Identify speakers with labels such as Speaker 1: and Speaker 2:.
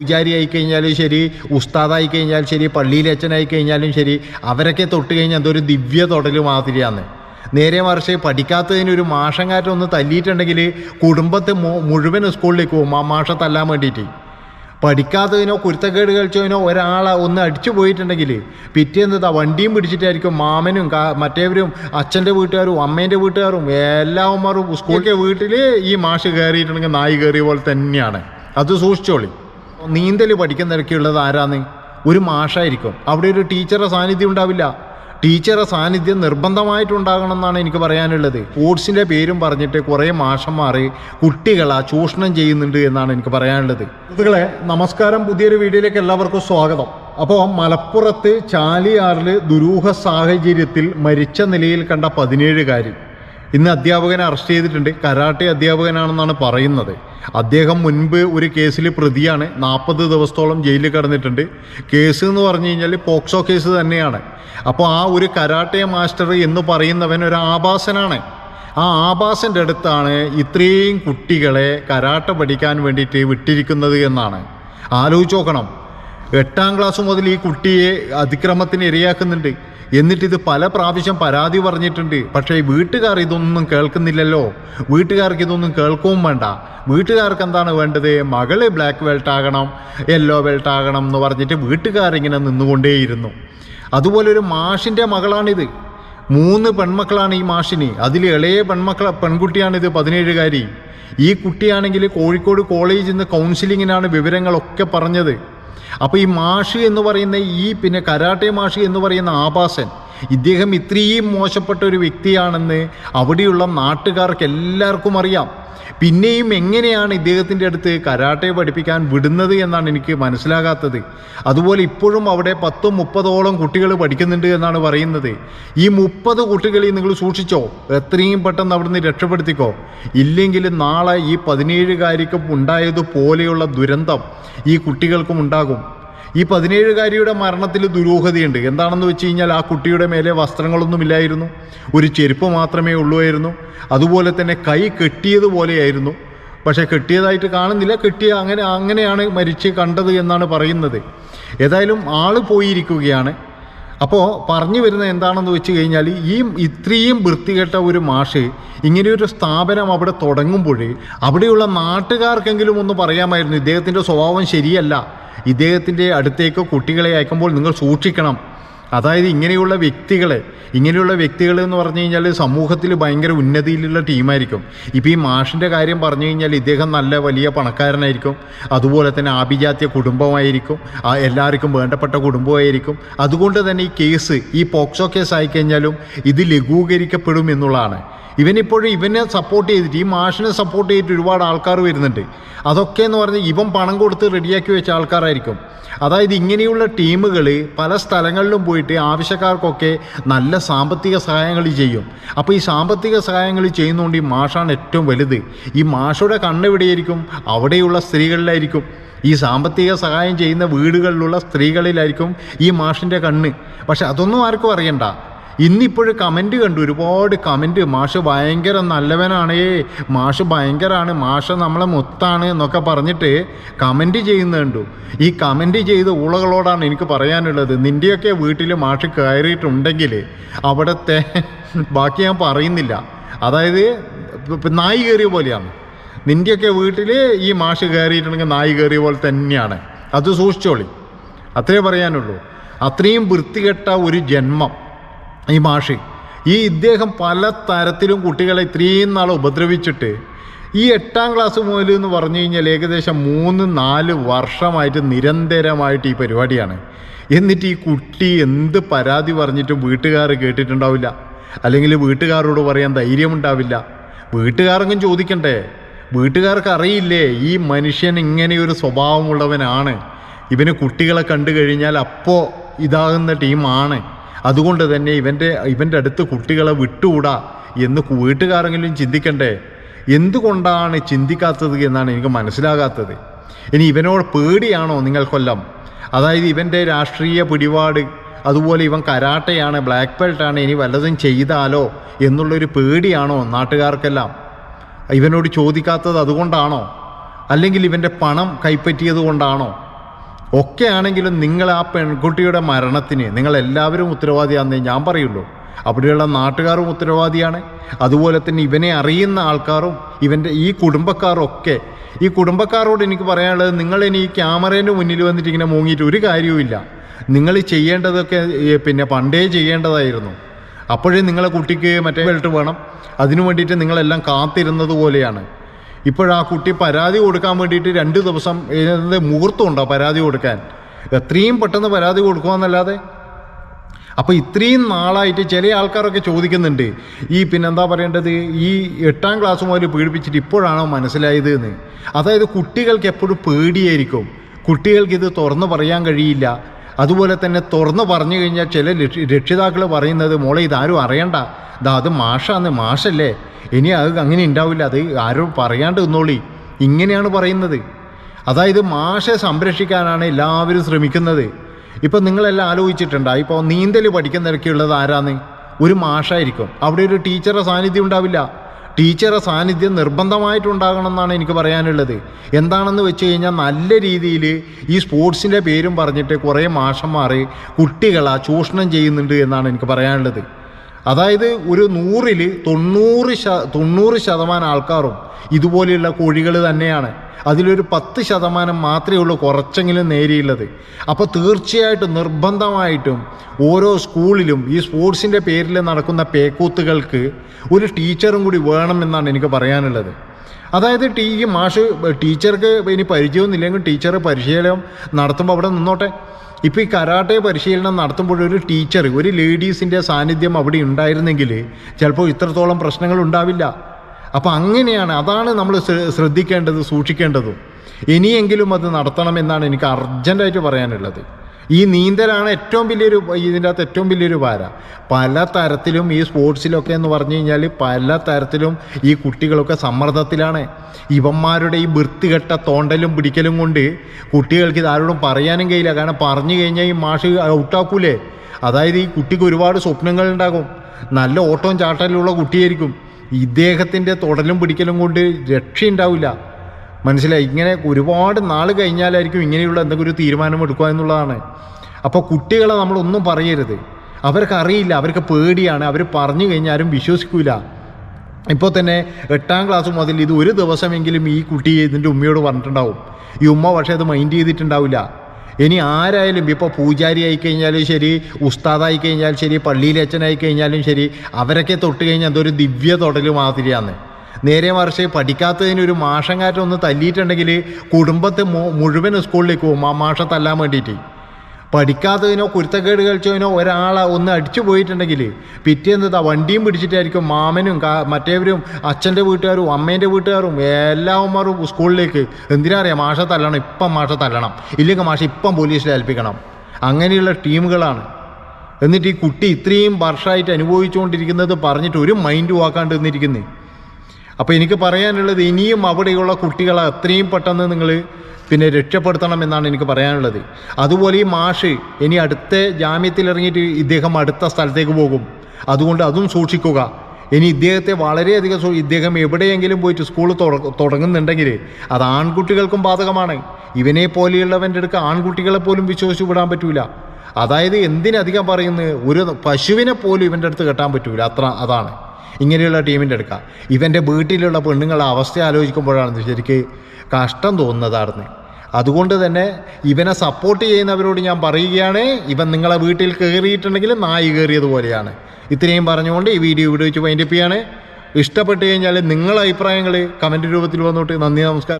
Speaker 1: പൂജാരി ആയി കഴിഞ്ഞാലും ശരി ഉസ്താദായി കഴിഞ്ഞാൽ ശരി പള്ളിയിലെ അച്ഛനായി കഴിഞ്ഞാലും ശരി അവരൊക്കെ തൊട്ട് കഴിഞ്ഞാൽ എന്തൊരു ദിവ്യ തൊടൽ മാതിരിയാണ്. നേരെ മറിച്ച് പഠിക്കാത്തതിന് ഒരു മാഷങ്ങാറ്റം ഒന്ന് തല്ലിയിട്ടുണ്ടെങ്കിൽ കുടുംബത്തെ മുഴുവൻ സ്കൂളിലേക്ക് പോകും ആ മാഷ തല്ലാൻ വേണ്ടിയിട്ട്. പഠിക്കാത്തതിനോ കുരുത്തക്കേട് കളിച്ചതിനോ ഒരാളെ ഒന്ന് അടിച്ചു പോയിട്ടുണ്ടെങ്കിൽ പിറ്റേന്ന് വണ്ടിയും പിടിച്ചിട്ടായിരിക്കും മാമനും മറ്റേവരും അച്ഛന്റെ വീട്ടുകാരും അമ്മേന്റെ വീട്ടുകാരും എല്ലാവന്മാരും സ്കൂളിലെ വീട്ടിൽ ഈ മാഷ് കയറിയിട്ടുണ്ടെങ്കിൽ നായി കയറിയ പോലെ തന്നെയാണ്. അത് സൂക്ഷിച്ചോളി. നീന്തൽ പഠിക്കുന്നവരൊക്കെയുള്ളത് ആരാന്ന്? ഒരു മാഷായിരിക്കും. അവിടെ ഒരു ടീച്ചറുടെ സാന്നിധ്യം ഉണ്ടാവില്ല. ടീച്ചറുടെ സാന്നിധ്യം നിർബന്ധമായിട്ടുണ്ടാകണം എന്നാണ് എനിക്ക് പറയാനുള്ളത്. സ്പോർട്സിന്റെ പേരും പറഞ്ഞിട്ട് കുറേ മാഷന്മാർ കുട്ടികളെ ചൂഷണം ചെയ്യുന്നുണ്ട് എന്നാണ് എനിക്ക് പറയാനുള്ളത്. കുട്ടികളെ നമസ്കാരം. പുതിയൊരു വീഡിയോയിലേക്ക് എല്ലാവർക്കും സ്വാഗതം. അപ്പോൾ മലപ്പുറത്ത് ചാലിയാറിൽ ദുരൂഹ സാഹചര്യത്തിൽ മരിച്ച നിലയിൽ കണ്ട പതിനേഴുകാരി ഇന്ന് അധ്യാപകനെ അറസ്റ്റ് ചെയ്തിട്ടുണ്ട്. കരാട്ടെ അധ്യാപകനാണെന്നാണ് പറയുന്നത്. അദ്ദേഹം മുൻപ് ഒരു കേസിൽ പ്രതിയാണ്. നാൽപ്പത് ദിവസത്തോളം ജയിലിൽ കിടന്നിട്ടുണ്ട്. കേസ് എന്ന് പറഞ്ഞു കഴിഞ്ഞാൽ പോക്സോ കേസ് തന്നെയാണ്. അപ്പോൾ ആ ഒരു കരാട്ടെ മാസ്റ്റർ എന്ന് പറയുന്നവൻ ഒരു ആഭാസനാണ്. ആ ആഭാസന്റെ അടുത്താണ് ഇത്രയും കുട്ടികളെ കരാട്ട പഠിക്കാൻ വേണ്ടിയിട്ട് വിട്ടിരിക്കുന്നത് എന്നാണ്. ആലോചിച്ച് നോക്കണം. എട്ടാം ക്ലാസ് മുതൽ ഈ കുട്ടിയെ അതിക്രമത്തിന് ഇരയാക്കുന്നുണ്ട്. എന്നിട്ടിത് പല പ്രാവശ്യം പരാതി പറഞ്ഞിട്ടുണ്ട്. പക്ഷേ വീട്ടുകാർ ഇതൊന്നും കേൾക്കുന്നില്ലല്ലോ. വീട്ടുകാർക്ക് ഇതൊന്നും കേൾക്കുകയും വേണ്ട. വീട്ടുകാർക്ക് എന്താണ് വേണ്ടത്? മകൾ ബ്ലാക്ക് ബെൽറ്റ് ആകണം യെല്ലോ ബെൽറ്റ് ആകണം എന്ന് പറഞ്ഞിട്ട് വീട്ടുകാരിങ്ങനെ നിന്നുകൊണ്ടേയിരുന്നു. അതുപോലെ ഒരു മാഷിന്റെ മകളാണിത്. മൂന്ന് പെൺമക്കളാണ് ഈ മാഷിന്. അതിൽ ഇളയ പെൺമക്കള പെൺകുട്ടിയാണിത് പതിനേഴുകാരി. ഈ കുട്ടിയാണെങ്കിൽ കോഴിക്കോട് കോളേജിൽ നിന്ന് കൗൺസിലിങ്ങിനാണ് വിവരങ്ങളൊക്കെ പറഞ്ഞത്. അപ്പോൾ ഈ മാഷി എന്ന് പറയുന്ന ഈ പിന്നെ കരാട്ടെ മാഷി എന്ന് പറയുന്ന ആഭാസൻ ഇദ്ദേഹം ഇത്രയും മോശപ്പെട്ട ഒരു വ്യക്തിയാണെന്ന് അവിടെയുള്ള നാട്ടുകാർക്ക് എല്ലാവർക്കും അറിയാം. പിന്നെയും എങ്ങനെയാണ് ഇദ്ദേഹത്തിന്റെ അടുത്ത് കരാട്ടെ പഠിപ്പിക്കാൻ വിടുന്നത് എന്നാണ് എനിക്ക് മനസ്സിലാകാത്തത്. അതുപോലെ ഇപ്പോഴും അവിടെ പത്തും മുപ്പതോളം കുട്ടികൾ പഠിക്കുന്നുണ്ട് എന്നാണ് പറയുന്നത്. ഈ മുപ്പത് കുട്ടികളെ നിങ്ങൾ സൂക്ഷിച്ചോ? എത്രയും പെട്ടെന്ന് അവിടുന്ന് രക്ഷപ്പെടുത്തിക്കോ? ഇല്ലെങ്കിൽ നാളെ ഈ പതിനേഴുകാരിക്കും ഉണ്ടായതുപോലെയുള്ള ദുരന്തം ഈ കുട്ടികൾക്കും ഉണ്ടാകും. ഈ പതിനേഴുകാരിയുടെ മരണത്തിൽ ദുരൂഹതയുണ്ട്. എന്താണെന്ന് വെച്ച് കഴിഞ്ഞാൽ ആ കുട്ടിയുടെ മേലെ വസ്ത്രങ്ങളൊന്നുമില്ലായിരുന്നു ഒരു ചെരുപ്പ് മാത്രമേ ഉള്ളുമായിരുന്നു അതുപോലെ തന്നെ കൈ കെട്ടിയതുപോലെയായിരുന്നു പക്ഷേ കെട്ടിയതായിട്ട് കാണുന്നില്ല. കെട്ടിയ അങ്ങനെ അങ്ങനെയാണ് മരിച്ച് കണ്ടത് എന്നാണ് പറയുന്നത്. ഏതായാലും ആൾ പോയിരിക്കുകയാണ്. അപ്പോൾ പറഞ്ഞു വരുന്നത് എന്താണെന്ന് വെച്ച് കഴിഞ്ഞാൽ ഈ ഇത്രയും വൃത്തികെട്ട ഒരു മാഷ് ഇങ്ങനെയൊരു സ്ഥാപനം അവിടെ തുടങ്ങുമ്പോൾ അവിടെയുള്ള നാട്ടുകാർക്കെങ്കിലും ഒന്ന് പറയാമായിരുന്നു ഇദ്ദേഹത്തിന്റെ സ്വഭാവം ശരിയല്ല. ഇദ്ദേഹത്തിന്റെ അടുത്തേക്ക് കുട്ടികളെ അയക്കുമ്പോൾ നിങ്ങൾ സൂക്ഷിക്കണം. അതായത് ഇങ്ങനെയുള്ള വ്യക്തികളെ ഇങ്ങനെയുള്ള വ്യക്തികൾ എന്ന് പറഞ്ഞു കഴിഞ്ഞാൽ സമൂഹത്തിൽ ഭയങ്കര ഉന്നതിയിലുള്ള ടീമായിരിക്കും. ഇപ്പോൾ ഈ മാഷിന്റെ കാര്യം പറഞ്ഞു കഴിഞ്ഞാൽ ഇദ്ദേഹം നല്ല വലിയ പണക്കാരനായിരിക്കും. അതുപോലെ തന്നെ ആഭിജാത്യ കുടുംബമായിരിക്കും. എല്ലാവർക്കും വേണ്ടപ്പെട്ട കുടുംബമായിരിക്കും. അതുകൊണ്ട് തന്നെ ഈ കേസ് ഈ പോക്സോ കേസ് ആയിക്കഴിഞ്ഞാലും ഇത് ലഘൂകരിക്കപ്പെടും എന്നുള്ളതാണ്. ഇവനിപ്പോഴും ഇവനെ സപ്പോർട്ട് ചെയ്തിട്ട് ഈ മാഷിനെ സപ്പോർട്ട് ചെയ്തിട്ട് ഒരുപാട് ആൾക്കാർ വരുന്നുണ്ട്. അതൊക്കെ എന്ന് പറഞ്ഞാൽ ഇവൻ പണം കൊടുത്ത് റെഡിയാക്കി വെച്ച ആൾക്കാരായിരിക്കും. അതായത് ഇങ്ങനെയുള്ള ടീമുകൾ പല സ്ഥലങ്ങളിലും പോയിട്ട് ആവശ്യക്കാർക്കൊക്കെ നല്ല സാമ്പത്തിക സഹായങ്ങൾ ചെയ്യും. അപ്പോൾ ഈ സാമ്പത്തിക സഹായങ്ങൾ ചെയ്യുന്നതുകൊണ്ട് ഈ മാഷാണ് ഏറ്റവും വലുത്. ഈ മാഷയുടെ കണ്ണെവിടെയായിരിക്കും അവിടെയുള്ള സ്ത്രീകളിലായിരിക്കും. ഈ സാമ്പത്തിക സഹായം ചെയ്യുന്ന വീടുകളിലുള്ള സ്ത്രീകളിലായിരിക്കും ഈ മാഷിന്റെ കണ്ണ്. പക്ഷെ അതൊന്നും ആർക്കും അറിയണ്ട. ഇന്നിപ്പോഴും കമന്റ് കണ്ടു. ഒരുപാട് കമന്റ് മാഷ് ഭയങ്കര നല്ലവനാണ്. മാഷ് ഭയങ്കരമാണ് മാഷ നമ്മളെ മൊത്താണ് എന്നൊക്കെ പറഞ്ഞിട്ട് കമന്റ് ചെയ്യുന്നുണ്ടു ഈ കമന്റ് ചെയ്ത ഊളകളോടാണ് എനിക്ക് പറയാനുള്ളത്. നിന്റെയൊക്കെ വീട്ടിൽ മാഷ് കയറിയിട്ടുണ്ടെങ്കിൽ അവിടുത്തെ ബാക്കി ഞാൻ പറയുന്നില്ല. അതായത് നായി കയറിയ പോലെയാണ്. നിന്റെയൊക്കെ വീട്ടിൽ ഈ മാഷ് കയറിയിട്ടുണ്ടെങ്കിൽ നായി കയറിയ പോലെ തന്നെയാണ്. അത് സൂക്ഷിച്ചോളി. അത്രേ പറയാനുള്ളൂ. അത്രയും വൃത്തികെട്ട ഒരു ജന്മം. ഈ മാഷി ഈ ഇദ്ദേഹം പല തരത്തിലും കുട്ടികളെ ഇത്രയും നാൾ ഉപദ്രവിച്ചിട്ട് ഈ എട്ടാം ക്ലാസ് മുതൽ എന്ന് പറഞ്ഞു കഴിഞ്ഞാൽ ഏകദേശം മൂന്ന് നാല് വർഷമായിട്ട് നിരന്തരമായിട്ട് ഈ പരിപാടിയാണ്. എന്നിട്ട് ഈ കുട്ടി എന്ത് പരാതി പറഞ്ഞിട്ടും വീട്ടുകാർ കേട്ടിട്ടുണ്ടാവില്ല. അല്ലെങ്കിൽ വീട്ടുകാരോട് പറയാൻ ധൈര്യമുണ്ടാവില്ല. വീട്ടുകാർക്കും ചോദിക്കണ്ടേ? വീട്ടുകാർക്ക് അറിയില്ലേ? ഈ മനുഷ്യൻ ഇങ്ങനെയൊരു സ്വഭാവമുള്ളവനാണ്. ഇവന് കുട്ടികളെ കണ്ടു കഴിഞ്ഞാൽ അപ്പോൾ ഇതാകുന്ന ടീമാണ് അതുകൊണ്ട് തന്നെ ഇവന്റെ ഇവന്റെ അടുത്ത് കുട്ടികളെ വിട്ടുകൂടാ എന്ന് വീട്ടുകാരെങ്കിലും ചിന്തിക്കണ്ടേ? എന്തുകൊണ്ടാണ് ചിന്തിക്കാത്തത് എന്നാണ് എനിക്ക് മനസ്സിലാകാത്തത്. ഇനി ഇവനോട് പേടിയാണോ നിങ്ങൾ കൊല്ലം? അതായത് ഇവന്റെ രാഷ്ട്രീയ പിടിപാട് അതുപോലെ ഇവൻ കരാട്ടയാണ് ബ്ലാക്ക് ബെൽറ്റാണ് ഇനി വല്ലതും ചെയ്താലോ എന്നുള്ളൊരു പേടിയാണോ നാട്ടുകാർക്കെല്ലാം? ഇവനോട് ചോദിക്കാത്തത് അതുകൊണ്ടാണോ? അല്ലെങ്കിൽ ഇവന്റെ പണം കൈപ്പറ്റിയത് കൊണ്ടാണോ? ഒക്കെ ആണെങ്കിലും നിങ്ങൾ ആ പെൺകുട്ടിയുടെ മരണത്തിന് നിങ്ങൾ എല്ലാവരും ഉത്തരവാദിയാണെന്നേ ഞാൻ പറയുള്ളൂ. അവിടെയുള്ള നാട്ടുകാരും ഉത്തരവാദിയാണ്. അതുപോലെ തന്നെ ഇവനെ അറിയുന്ന ആൾക്കാരും ഇവന്റെ ഈ കുടുംബക്കാരൊക്കെ ഈ കുടുംബക്കാരോട് എനിക്ക് പറയാനുള്ളത് നിങ്ങൾ ഇനി ഈ ക്യാമറേന്റെ മുന്നിൽ വന്നിട്ട് ഇങ്ങനെ മൂങ്ങിയിട്ട് ഒരു കാര്യവുമില്ല നിങ്ങൾ ചെയ്യേണ്ടതൊക്കെ പിന്നെ പണ്ടേ ചെയ്യേണ്ടതായിരുന്നു. അപ്പോഴേ നിങ്ങളെ കുട്ടിക്ക് മറ്റേ വേണം. അതിനു വേണ്ടിയിട്ട് നിങ്ങളെല്ലാം കാത്തിരുന്നത് പോലെയാണ്. ഇപ്പോഴാ കുട്ടി പരാതി കൊടുക്കാൻ വേണ്ടിയിട്ട് രണ്ട് ദിവസം ഇതിന്റെ മുഹൂർത്തം ഉണ്ടോ പരാതി കൊടുക്കാൻ? എത്രയും പെട്ടെന്ന് പരാതി കൊടുക്കുമെന്നല്ലാതെ അപ്പോൾ ഇത്രയും നാളായിട്ട് ചില ആൾക്കാരൊക്കെ ചോദിക്കുന്നുണ്ട് ഈ പിന്നെന്താ പറയേണ്ടത്? ഈ എട്ടാം ക്ലാസ് മുതൽ പീഡിപ്പിച്ചിട്ട് ഇപ്പോഴാണോ മനസ്സിലായത് എന്ന്. അതായത് കുട്ടികൾക്ക് എപ്പോഴും പേടിയായിരിക്കും. കുട്ടികൾക്ക് ഇത് തുറന്ന് പറയാൻ കഴിയില്ല. അതുപോലെ തന്നെ തുറന്ന് പറഞ്ഞു കഴിഞ്ഞാൽ ചില രക്ഷിതാക്കൾ പറയുന്നത് മോളെ ഇതാരും അറിയണ്ട. ഇതാ അത് മാഷാന്ന് മാഷല്ലേ. ഇനി അത് അങ്ങനെ ഉണ്ടാവില്ല അത് ആരും പറയാണ്ട് നിന്നോളി. ഇങ്ങനെയാണ് പറയുന്നത്. അതായത് മാഷെ സംരക്ഷിക്കാനാണ് എല്ലാവരും ശ്രമിക്കുന്നത്. ഇപ്പം നിങ്ങളെല്ലാം ആലോചിച്ചിട്ടുണ്ടോ? ഇപ്പോൾ നീന്തൽ പഠിക്കുന്നവരൊക്കെ ഉള്ളത് ആരാന്ന്? ഒരു മാഷായിരിക്കും. അവിടെ ഒരു ടീച്ചറുടെ സാന്നിധ്യം ഉണ്ടാവില്ല. ടീച്ചറുടെ സാന്നിധ്യം നിർബന്ധമായിട്ടുണ്ടാകണം എന്നാണ് എനിക്ക് പറയാനുള്ളത്. എന്താണെന്ന് വെച്ച് കഴിഞ്ഞാൽ നല്ല രീതിയിൽ ഈ സ്പോർട്സിന്റെ പേരും പറഞ്ഞിട്ട് കുറേ മാഷന്മാർ കുട്ടികളാ ചൂഷണം ചെയ്യുന്നുണ്ട് എന്നാണ് എനിക്ക് പറയാനുള്ളത്. അതായത് ഒരു നൂറിൽ തൊണ്ണൂറ് ശ തൊണ്ണൂറ് ശതമാനം ആൾക്കാരും ഇതുപോലെയുള്ള കോഴികൾ തന്നെയാണ്. അതിലൊരു പത്ത് ശതമാനം മാത്രമേ ഉള്ളൂ കുറച്ചെങ്കിലും നേരിയുള്ളത്. അപ്പോൾ തീർച്ചയായിട്ടും നിർബന്ധമായിട്ടും ഓരോ സ്കൂളിലും ഈ സ്പോർട്സിന്റെ പേരിൽ നടക്കുന്ന പേക്കൂത്തുകൾക്ക് ഒരു ടീച്ചറും കൂടി വേണമെന്നാണ് എനിക്ക് പറയാനുള്ളത്. അതായത് ടീ മാഷ് ടീച്ചർക്ക് ഇനി പരിചയമൊന്നുമില്ലെങ്കിൽ ടീച്ചർ പരിശീലനം നടത്തുമ്പോൾ അവിടെ നിന്നോട്ടെ. ഇപ്പോൾ ഈ കരാട്ടെ പരിശീലനം നടത്തുമ്പോൾ ഒരു ടീച്ചർ ഒരു ലേഡീസിന്റെ സാന്നിധ്യം അവിടെ ഉണ്ടായിരുന്നെങ്കിൽ ചിലപ്പോൾ ഇത്രത്തോളം പ്രശ്നങ്ങൾ ഉണ്ടാവില്ല. അപ്പോൾ അങ്ങനെയാണ് അതാണ് നമ്മൾ ശ്രദ്ധിക്കേണ്ടത് സൂക്ഷിക്കേണ്ടതും. ഇനിയെങ്കിലും അത് നടത്തണമെന്നാണ് എനിക്ക് അർജന്റായിട്ട് പറയാനുള്ളത്. ഈ നീന്തലാണ് ഏറ്റവും വലിയൊരു ഇതിന്റെ അകത്ത് ഏറ്റവും വലിയൊരു പാര പല തരത്തിലും ഈ സ്പോർട്സിലൊക്കെ എന്ന് പറഞ്ഞു കഴിഞ്ഞാൽ പല തരത്തിലും ഈ കുട്ടികളൊക്കെ സമ്മർദ്ദത്തിലാണ്. ഇവന്മാരുടെ ഈ വൃത്തികെട്ട തോണ്ടലും പിടിക്കലും കൊണ്ട് കുട്ടികൾക്ക് ഇതാരോടും പറയാനും കഴിയില്ല. കാരണം പറഞ്ഞു കഴിഞ്ഞാൽ ഈ മാഷ് ഔട്ടാക്കൂലേ? അതായത് ഈ കുട്ടിക്ക് ഒരുപാട് സ്വപ്നങ്ങൾ ഉണ്ടാകും. നല്ല ഓട്ടവും ചാട്ടലുള്ള കുട്ടിയായിരിക്കും. ഇദ്ദേഹത്തിന്റെ തൊടലും പിടിക്കലും കൊണ്ട് രക്ഷയുണ്ടാവില്ല. മനസ്സിലായി? ഇങ്ങനെ ഒരുപാട് നാൾ കഴിഞ്ഞാലായിരിക്കും ഇങ്ങനെയുള്ള എന്തെങ്കിലും ഒരു തീരുമാനം എടുക്കുക എന്നുള്ളതാണ്. അപ്പോൾ കുട്ടികളെ നമ്മളൊന്നും പറയരുത്. അവർക്ക് അറിയില്ല അവർക്ക് പേടിയാണ്. അവർ പറഞ്ഞു കഴിഞ്ഞാൽ ആരും വിശ്വസിക്കൂല. ഇപ്പോൾ തന്നെ എട്ടാം ക്ലാസ് മുതൽ ഇത് ഒരു ദിവസമെങ്കിലും ഈ കുട്ടി ഇതിന്റെ ഉമ്മയോട് പറഞ്ഞിട്ടുണ്ടാവും. ഈ ഉമ്മ പക്ഷേ അത് മൈൻഡ് ചെയ്തിട്ടുണ്ടാവില്ല. ഇനി ആരായാലും ഇപ്പോൾ പൂജാരി ആയിക്കഴിഞ്ഞാലും ശരി ഉസ്താദായി കഴിഞ്ഞാലും ശരി പള്ളിയിലെ അച്ഛനായി കഴിഞ്ഞാലും ശരി അവരൊക്കെ തൊട്ട് കഴിഞ്ഞാൽ എന്തൊരു ദിവ്യ തൊടൽ മാതിരിയാണ്. നേരെ മറിച്ച് പഠിക്കാത്തതിന് ഒരു മാഷങ്ങാറ്റം ഒന്ന് തല്ലിയിട്ടുണ്ടെങ്കിൽ കുടുംബത്തെ മുഴുവൻ സ്കൂളിലേക്ക് പോകും. ആ മാഷ തല്ലാൻ വേണ്ടിയിട്ട്. പഠിക്കാത്തതിനോ കുരുത്തക്കേട് കളിച്ചതിനോ ഒരാളെ ഒന്ന് അടിച്ചു പോയിട്ടുണ്ടെങ്കിൽ പിറ്റേന്ന് ഇതാ വണ്ടിയും പിടിച്ചിട്ടായിരിക്കും മാമനും മറ്റേവരും അച്ഛന്റെ വീട്ടുകാരും അമ്മേന്റെ വീട്ടുകാരും എല്ലാവന്മാരും സ്കൂളിലേക്ക്. എന്തിനാ അറിയാം? മാഷ തല്ലണം ഇപ്പം മാഷ തല്ലണം. ഇല്ലെങ്കിൽ മാഷ ഇപ്പം പോലീസിൽ ഏൽപ്പിക്കണം. അങ്ങനെയുള്ള ടീമുകളാണ്. എന്നിട്ട് ഈ കുട്ടി ഇത്രയും വർഷമായിട്ട് അനുഭവിച്ചുകൊണ്ടിരിക്കുന്നത് പറഞ്ഞിട്ട് ഒരു മൈൻഡ് വാക്കാണ്ട് നിന്നിരിക്കുന്നത് അപ്പോൾ എനിക്ക് പറയാനുള്ളത് ഇനിയും അവിടെയുള്ള കുട്ടികളെ എത്രയും പെട്ടെന്ന് നിങ്ങൾ പിന്നെ രക്ഷപ്പെടുത്തണം എന്നാണ് എനിക്ക് പറയാനുള്ളത്. അതുപോലെ ഈ മാഷ് ഇനി അടുത്ത ജാമ്യത്തിൽ ഇറങ്ങിയിട്ട് ഇദ്ദേഹം അടുത്ത സ്ഥലത്തേക്ക് പോകും. അതുകൊണ്ട് അതും സൂക്ഷിക്കുക. ഇനി ഇദ്ദേഹത്തെ വളരെയധികം ഇദ്ദേഹം എവിടെയെങ്കിലും പോയിട്ട് സ്കൂൾ തുടങ്ങുന്നുണ്ടെങ്കിൽ അത് ആൺകുട്ടികൾക്കും ബാധകമാണ്. ഇവനെ പോലെയുള്ളവന്റെ അടുക്ക് ആൺകുട്ടികളെ പോലും വിശ്വസിച്ച് വിടാൻ പറ്റൂല. അതായത് എന്തിനധികം പറയുന്നത് ഒരു പശുവിനെ പോലും ഇവന്റെ അടുത്ത് കെട്ടാൻ പറ്റൂല. അത്ര അതാണ്. ഇങ്ങനെയുള്ള ടീമിന്റെ എടുക്കാം ഇവന്റെ വീട്ടിലുള്ള പെണ്ണുങ്ങളെ അവസ്ഥ ആലോചിക്കുമ്പോഴാണ് ശരിക്ക് കഷ്ടം തോന്നുന്നതായിരുന്നു അതുകൊണ്ട് തന്നെ ഇവനെ സപ്പോർട്ട് ചെയ്യുന്നവരോട് ഞാൻ പറയുകയാണ് ഇവൻ നിങ്ങളെ വീട്ടിൽ കയറിയിട്ടുണ്ടെങ്കിൽ നായി കയറിയതുപോലെയാണ് ഇത്രയും പറഞ്ഞുകൊണ്ട് ഈ വീഡിയോ ഇവിടെ വെച്ച് വൈൻഡപ്പ് ചെയ്യാണ്. ഇഷ്ടപ്പെട്ട് കഴിഞ്ഞാൽ നിങ്ങളെ അഭിപ്രായങ്ങൾ കമന്റ് രൂപത്തിൽ വന്നോട്ട്. നന്ദി നമസ്കാരം.